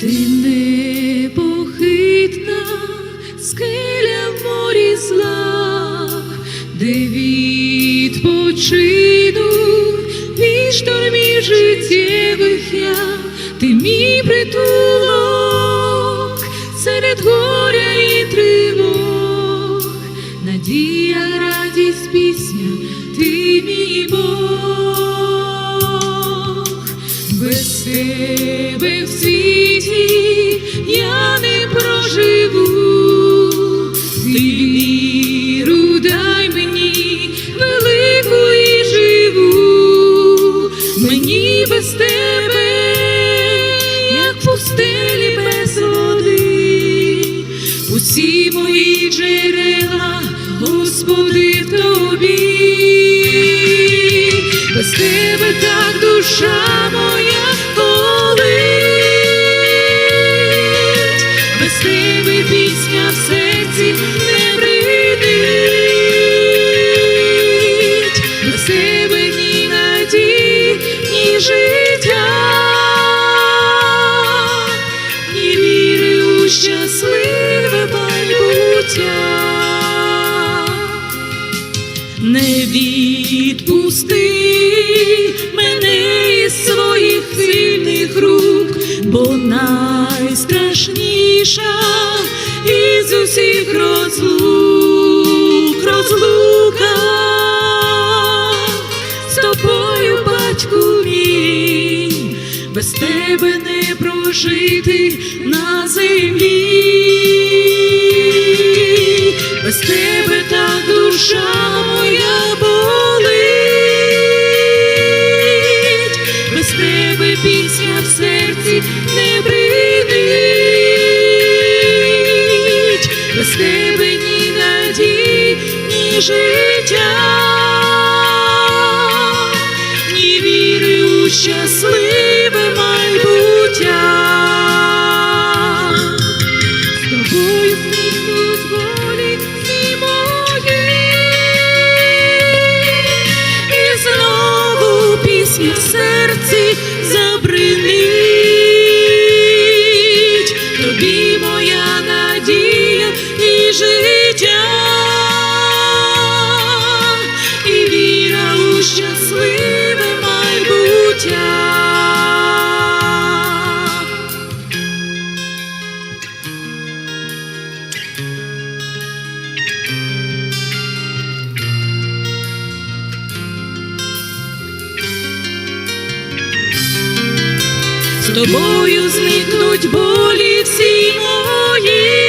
Ти непохитна скеля в морі зла, де відпочину від штормів життєвих я, ти мій притулок серед горя і тривог, надія, радість, пісня, ти мій Бог, без тебе в світі. Усі мої джерела, Господи, в тобі, без тебе так душа моя відпусти мене із своїх сильних рук, бо найстрашніша із усіх розлук, розлука. З тобою, батьку мій, без тебе не прожити на землі, без тебе так душа пісня в серці не бридить, без тебе ні надій, ні життя, ні віри у щасливе з тобою зникнуть болі всі мої.